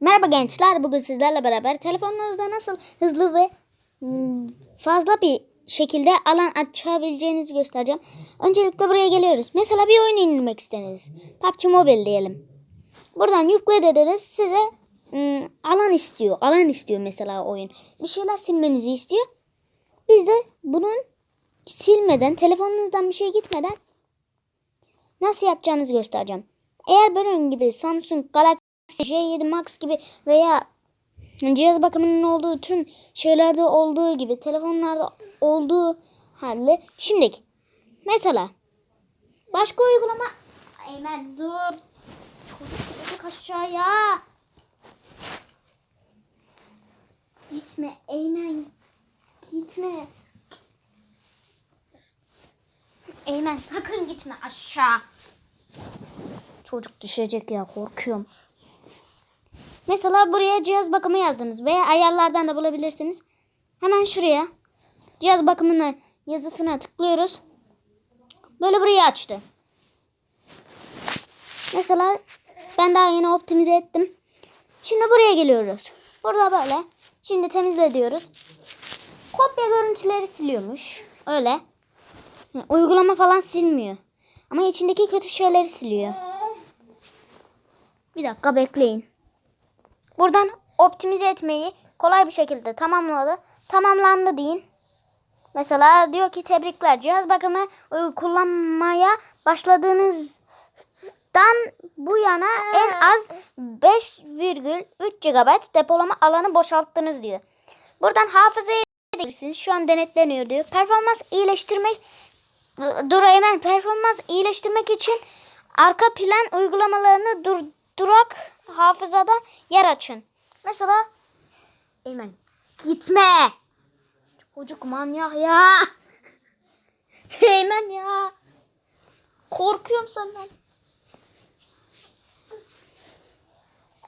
Merhaba gençler. Bugün sizlerle beraber telefonunuzda nasıl hızlı ve hmm, fazla bir şekilde alan açabileceğinizi göstereceğim. Öncelikle buraya geliyoruz. Mesela bir oyun indirmek istediniz. PUBG Mobile diyelim. Buradan yükle dediniz. Size hmm, alan istiyor. Alan istiyor mesela oyun. Bir şeyler silmenizi istiyor. Biz de bunun silmeden, telefonunuzdan bir şey gitmeden nasıl yapacağınızı göstereceğim. Eğer benim gibi Samsung Galaxy J7 Max gibi veya cihaz bakımının olduğu tüm şeylerde olduğu gibi telefonlarda olduğu halde şimdiki mesela başka uygulama Eymen dur. Çocuk çocuk aşağıya. Gitme Eymen. Gitme. Eymen sakın gitme aşağı. Çocuk düşecek ya korkuyorum Mesela buraya cihaz bakımı yazdınız veya ayarlardan da bulabilirsiniz. Hemen şuraya cihaz bakımını yazısına tıklıyoruz. Böyle burayı açtı. Mesela ben daha yeni optimize ettim. Şimdi buraya geliyoruz. Burada böyle. Şimdi temizle diyoruz. Kopya görüntüleri siliyormuş. Öyle. Uygulama falan silmiyor. Ama içindeki kötü şeyleri siliyor. Bir dakika bekleyin. Buradan optimize etmeyi kolay bir şekilde tamamladı. Tamamlandı deyin. Mesela diyor ki tebrikler cihaz bakımı e, kullanmaya başladığınızdan bu yana en az 5,3 GB depolama alanı boşalttınız diyor. Buradan hafızaya edebilirsiniz. Şu an denetleniyor diyor. Performans iyileştirmek dur hemen performans iyileştirmek için arka plan uygulamalarını durdurak hafızada yer açın. Mesela Eymen gitme. Çocuk manyak ya. Eymen ya. Korkuyorum senden.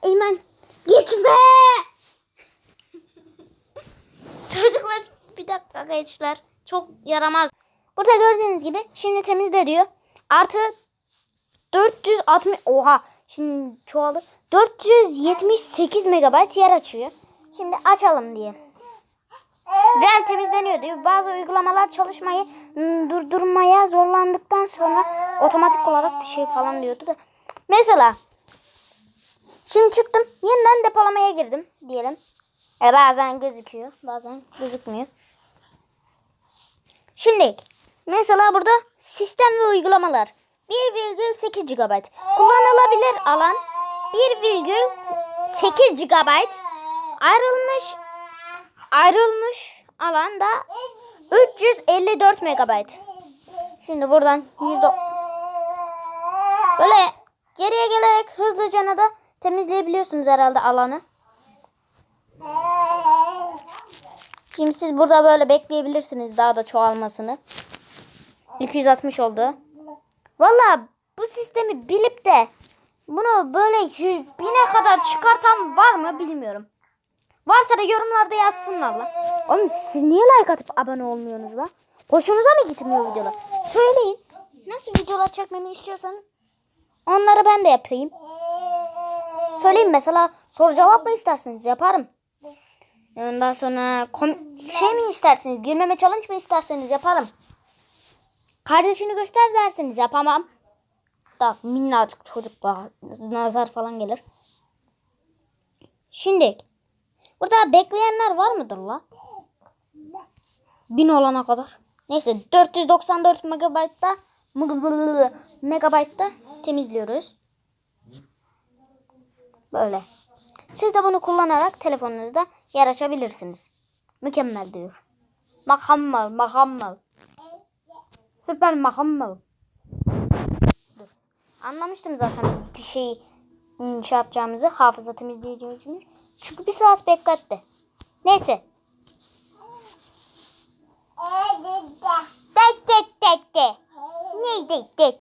Eymen gitme. Çocuklar bir dakika gençler. Çok yaramaz. Burada gördüğünüz gibi şimdi temizle diyor. Artı 460 oha şimdi çoğaldı. 478 MB yer açıyor. Şimdi açalım diye. RAM temizleniyor diyor. Bazı uygulamalar çalışmayı ım, durdurmaya zorlandıktan sonra otomatik olarak bir şey falan diyordu da. Mesela şimdi çıktım. Yeniden depolamaya girdim diyelim. E, bazen gözüküyor. Bazen gözükmüyor. Şimdi mesela burada sistem ve uygulamalar. 1,8 GB. Kullanılabilir alan 1,8 GB. Ayrılmış ayrılmış alan da 354 MB. Şimdi buradan böyle geriye gelerek hızlıca da temizleyebiliyorsunuz herhalde alanı. Şimdi siz burada böyle bekleyebilirsiniz daha da çoğalmasını. 260 oldu. Valla bu sistemi bilip de bunu böyle bine kadar çıkartan var mı bilmiyorum. Varsa da yorumlarda yazsınlar la. Oğlum siz niye like atıp abone olmuyorsunuz la? Hoşunuza mı gitmiyor videolar? Söyleyin. Nasıl videolar çekmemi istiyorsanız onları ben de yapayım. Söyleyin mesela soru cevap mı isterseniz yaparım. Ondan sonra kom- şey mi isterseniz gülmeme challenge mı isterseniz yaparım. Kardeşini göster derseniz yapamam. Da minnacık çocuklar nazar falan gelir. Şimdi burada bekleyenler var mıdır la? Bin olana kadar. Neyse 494 megabaytta megabaytta temizliyoruz. Böyle. Siz de bunu kullanarak telefonunuzda yer açabilirsiniz. Mükemmel diyor. Makammal, makammal. Süper makammal. Dur. Anlamıştım zaten bir şeyi hmm, şey yapacağımızı, hafıza temizleyeceğimizi. Çünkü bir saat bekletti. Neyse. Tek tek tek tek. Ne tek tek